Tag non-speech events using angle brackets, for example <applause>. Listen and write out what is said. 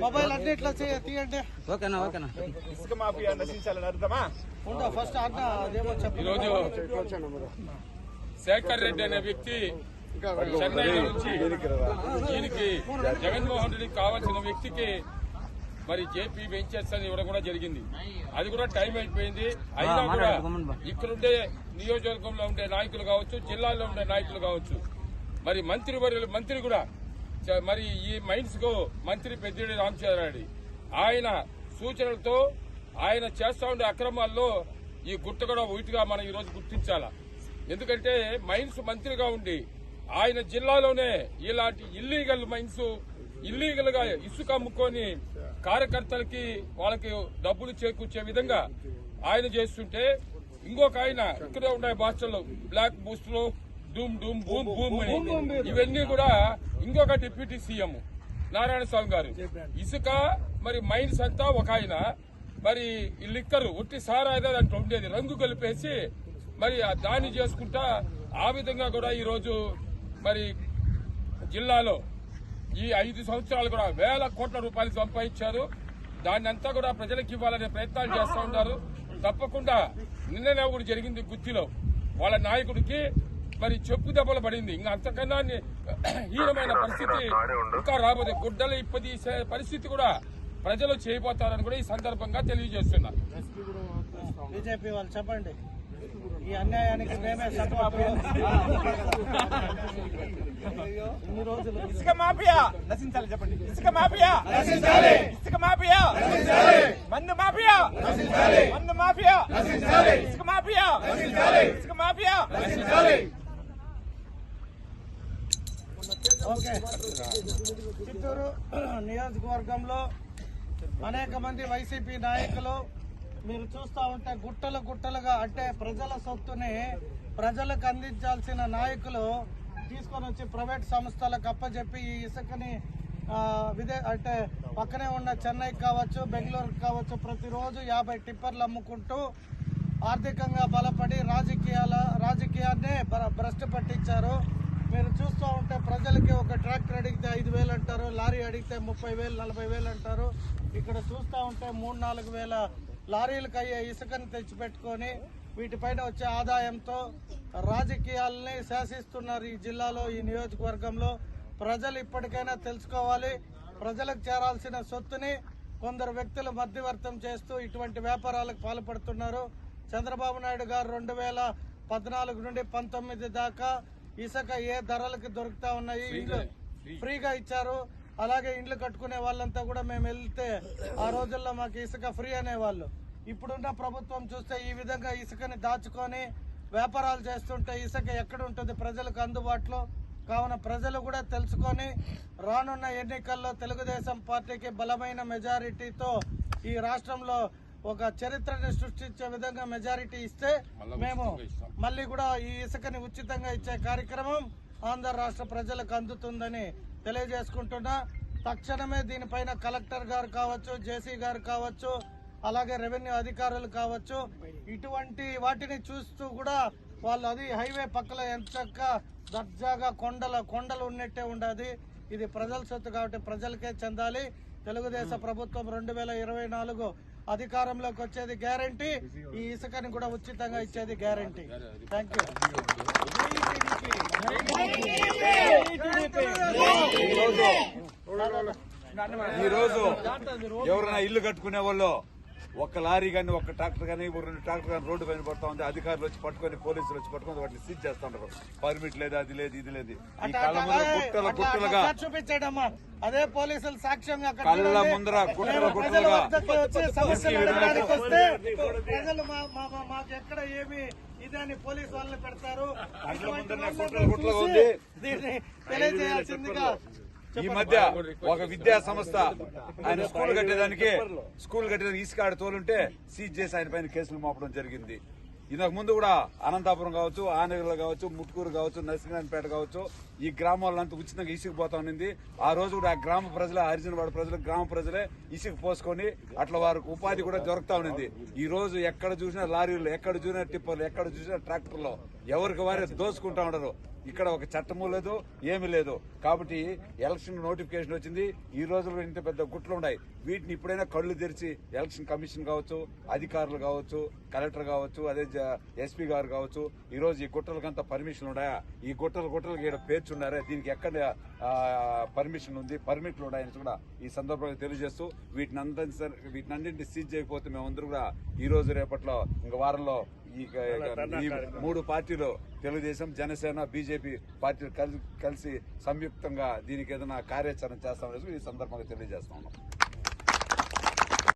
Mobile అన్ని ఇట్లా చేయ- తీయండి. ఓకేనా ఓకేనా. ఇసుక మాఫియా నశించాలని అర్థమా? ఫస్ట్ అన్న అదేమో చెప్పు. ఈరోజు శేఖర్ రెడ్డి అనే వ్యక్తి చెన్నై నుంచి దీనికి జగన్మోహన్ రెడ్డికి కావాల్సిన వ్యక్తికి మరి జేపీ వెంచర్స్ అని ఇవ్వడం కూడా జరిగింది. అది కూడా టైం అయిపోయింది. అయినా కూడా ఇక్కడుండే నియోజకవర్గంలో ఉండే నాయకులు కావచ్చు జిల్లాలో ఉండే నాయకులు కావచ్చు. మరి మంత్రి మంత్రి కూడా మరి ఈ మైండ్స్కు మంత్రి పెద్దిరెడ్డి రామచంద్రారెడ్డి ఆయన సూచనలతో ఆయన చేస్తా ఉండే అక్రమాల్లో ఈ గుట్ట కూడా ఒకటిగా మనం ఈరోజు రోజు గుర్తించాలా? ఎందుకంటే మైన్స్ మంత్రిగా ఉండి ఆయన జిల్లాలోనే ఇలాంటి ఇల్లీగల్ మైన్స్ ఇల్లీగల్గా ఇసుక అమ్ముకొని కార్యకర్తలకి వాళ్ళకి డబ్బులు చేకూర్చే విధంగా ఆయన చేస్తుంటే ఇంకొక ఆయన ఇక్కడే ఉన్నాయి భాషల్లో బ్లాక్ బూస్టులు డూమ్ డూమ్ బూమ్ బూమ్ అని ఇవన్నీ కూడా ఇంకొక డిప్యూటీ సీఎం నారాయణ స్వామి గారు. ఇసుక మరి మైన్స్ అంతా ఒక ఆయన. మరి ఈ లిక్కరు ఒట్టి సారాయిదా దాంట్లో ఉండేది. రంగు కలిపేసి మరి ఆ దాన్ని చేసుకుంటా ఆ విధంగా కూడా ఈ రోజు మరి జిల్లాలో ఈ ఐదు సంవత్సరాలు కూడా వేల కోట్ల రూపాయలు సంపాదించారు. దాన్ని అంతా కూడా ప్రజలకు ఇవ్వాలనే ప్రయత్నాలు చేస్తూ ఉన్నారు. తప్పకుండా నిన్ననే ఒకటి జరిగింది గుత్తిలో. వాళ్ళ నాయకుడికి మరి చెప్పు దెబ్బలు పడింది. ఇంకా అంతకన్నా <clears throat> హీనమైన పరిస్థితి ఇంకా రాబోదే గుడ్డలు ఇప్పటి పరిస్థితి కూడా ప్రజలు చేయబోతారని కూడా ఈ సందర్భంగా తెలియజేస్తున్నా. బీజేపీ వాళ్ళు చెప్పండి. ఈ అన్యాయానికి మేమే సపోర్ట్ ఇన్ని రోజులు ఇసుక మాఫియా! నశించాలి చెప్పండి. ఇసుక మాఫియా! నశించాలి! ఇసుక మాఫియా! నశించాలి! మందు మాఫియా! నశించాలి! మందు మాఫియా! నశించాలి! ఇసుక మాఫియా! నశించాలి! ఇసుక మాఫియా! నశించాలి! ఓకే. చిత్తూరు నియోజకవర్గంలో అనేక మంది వైసీపీ నాయకులు మీరు చూస్తూ ఉంటే గుట్టలు గుట్టలుగా అంటే ప్రజల సొత్తుని ప్రజలకు అందించాల్సిన నాయకులు తీసుకొని వచ్చి ప్రైవేట్ సంస్థలకు అప్పచెప్పి ఈ ఇసుకని విదే అంటే పక్కనే ఉన్న చెన్నైకి కావచ్చు బెంగళూరుకి కావచ్చు ప్రతిరోజు యాభై టిప్పర్లు అమ్ముకుంటూ ఆర్థికంగా బలపడి రాజకీయాల రాజకీయాన్నే భ్రష్టు పట్టించారు మీరు చూస్తూ ఉంటే ప్రజలకి ఒక ట్రాక్టర్ అడిగితే ఐదు వేలు అంటారు లారీ అడిగితే ముప్పై వేలు నలభై వేలు అంటారు. ఇక్కడ చూస్తూ ఉంటే మూడు నాలుగు వేల లారీలకు అయ్యే ఇసుకని తెచ్చిపెట్టుకొని వీటిపైన వచ్చే ఆదాయంతో రాజకీయాలని శాసిస్తున్నారు ఈ జిల్లాలో ఈ నియోజకవర్గంలో. ప్రజలు ఇప్పటికైనా తెలుసుకోవాలి. ప్రజలకు చేరాల్సిన సొత్తుని కొందరు వ్యక్తులు మధ్యవర్తం చేస్తూ ఇటువంటి వ్యాపారాలకు పాల్పడుతున్నారు. చంద్రబాబు నాయుడు గారు రెండు వేల పద్నాలుగు నుండి పంతొమ్మిది దాకా ఇసుక ఏ ధరలకు దొరుకుతా ఉన్నాయి? ఫ్రీగా ఇచ్చారు. అలాగే ఇండ్లు కట్టుకునే వాళ్ళంతా కూడా మేము వెళ్తే ఆ రోజుల్లో మాకు ఇసుక ఫ్రీ అనేవాళ్ళు. ఇప్పుడున్న ప్రభుత్వం చూస్తే ఈ విధంగా ఇసుకని దాచుకొని వ్యాపారాలు చేస్తుంటే ఇసుక ఎక్కడ ఉంటుంది? ప్రజలకు అందుబాటులో. కావున ప్రజలు కూడా తెలుసుకొని రానున్న ఎన్నికల్లో తెలుగుదేశం పార్టీకి బలమైన మెజారిటీతో ఈ రాష్ట్రంలో ఒక చరిత్రని సృష్టించే విధంగా మెజారిటీ ఇస్తే మేము మళ్ళీ కూడా ఈ ఇసుకని ఉచితంగా ఇచ్చే కార్యక్రమం ఆంధ్ర రాష్ట్ర ప్రజలకు అందుతుందని తెలియజేసుకుంటున్నా. తక్షణమే దీనిపైన కలెక్టర్ గారు కావచ్చు జేసీ గారు కావచ్చు అలాగే రెవెన్యూ అధికారులు కావచ్చు ఇటువంటి వాటిని చూస్తూ కూడా వాళ్ళు అది హైవే పక్కల ఎంచక్క దర్జాగా కొండల కొండలు ఉన్నట్టే ఉండదు. ఇది ప్రజల సొత్తు కాబట్టి ప్రజలకే చెందాలి. తెలుగుదేశం ప్రభుత్వం రెండు వేల ఇరవై నాలుగు అధికారంలోకి వచ్చేది గ్యారంటీ. ఈ ఇసుకని కూడా ఉచితంగా ఇచ్చేది గ్యారంటీ. థ్యాంక్ యూ ఈరోజు రోజు ఎవరైనా ఇల్లు కట్టుకునే వాళ్ళు ఒక్క లారీ కానీ ఒక్క ట్రాక్టర్ కానీ ఒక రెండు ట్రాక్టర్ కానీ రోడ్డు పైన పడతా ఉంది. అధికారులు వచ్చి పట్టుకొని పోలీసులు వచ్చి పట్టుకొని వాటిని సీజ్ చేస్తుంటారు. పర్మిట్ లేదు అది లేదు ఇది లేదు. ఈ కళ్ళ ముందర గుట్టల గుట్టలుగా చూపించాడమ్మా అదే పోలీసులు సాక్ష్యంగా అక్కడ కళ్ళ. ముందర గుట్టల గుట్టలుగా వద్దకు వచ్చి సమస్యలు అడగడానికి వస్తే ప్రజలు మా- మా- మా- మాకు ఎక్కడ ఏమి ఇది అని పోలీసు వాళ్ళని పెడతారు. తెలియజేయాల్సిందిగా ఈ మధ్య ఒక విద్యా సంస్థ ఆయన స్కూల్ కట్టేదానికి స్కూల్ కట్టేదానికి ఇసుక ఆడ తోలుంటే సీజ్ చేసి ఆయన పైన కేసులు మోపడం జరిగింది. ఇంతకు ముందు కూడా అనంతాపురం కావచ్చు ఆనగర్లో కావచ్చు ముట్కూరు కావచ్చు నరసింహపేట కావచ్చు ఈ గ్రామాలంతా ఉచితంగా ఇసుక పోతా ఉన్నింది. ఆ రోజు కూడా ఆ గ్రామ ప్రజలే హరిజనవాడ ప్రజలు గ్రామ ప్రజలే ఇసుక పోసుకొని అట్లా వారికి ఉపాధి కూడా దొరుకుతా ఉన్నింది. ఈ రోజు ఎక్కడ చూసినా లారీలు ఎక్కడ చూసినా టిప్పర్లు ఎక్కడ చూసినా ట్రాక్టర్లు ఎవరికి వారే దోసుకుంటా ఉండరు. ఇక్కడ ఒక చట్టము లేదు ఏమీ లేదు. కాబట్టి ఎలక్షన్ నోటిఫికేషన్ వచ్చింది. ఈ రోజుల్లో ఇంత పెద్ద గుట్లు ఉన్నాయి. వీటిని ఇప్పుడైనా కళ్ళు తెరిచి ఎలక్షన్ కమిషన్ కావచ్చు అధికారులు కావచ్చు కలెక్టర్ కావచ్చు అదే ఎస్పీ గారు కావచ్చు ఈ రోజు ఈ గుట్టలకంతా పర్మిషన్ ఉన్నాయా? ఈ గుట్టలు గుట్టలకి ఇక్కడ పేర్చున్నారే? దీనికి ఎక్కడ పర్మిషన్ ఉంది? పర్మిట్లు ఉన్నాయని కూడా ఈ సందర్భంగా తెలియజేస్తూ వీటిని అందరి వీటిని అన్నింటినీ సీజ్ చేయకపోతే మేమందరూ కూడా ఈ రోజు రేపట్లో ఇంక వారంలో ఈ మూడు పార్టీలు తెలుగుదేశం జనసేన బీజేపీ పార్టీలు కలిసి కలిసి సంయుక్తంగా దీనికి ఏదైనా కార్యాచరణ చేస్తామని ఈ సందర్భంగా తెలియజేస్తా ఉన్నాం.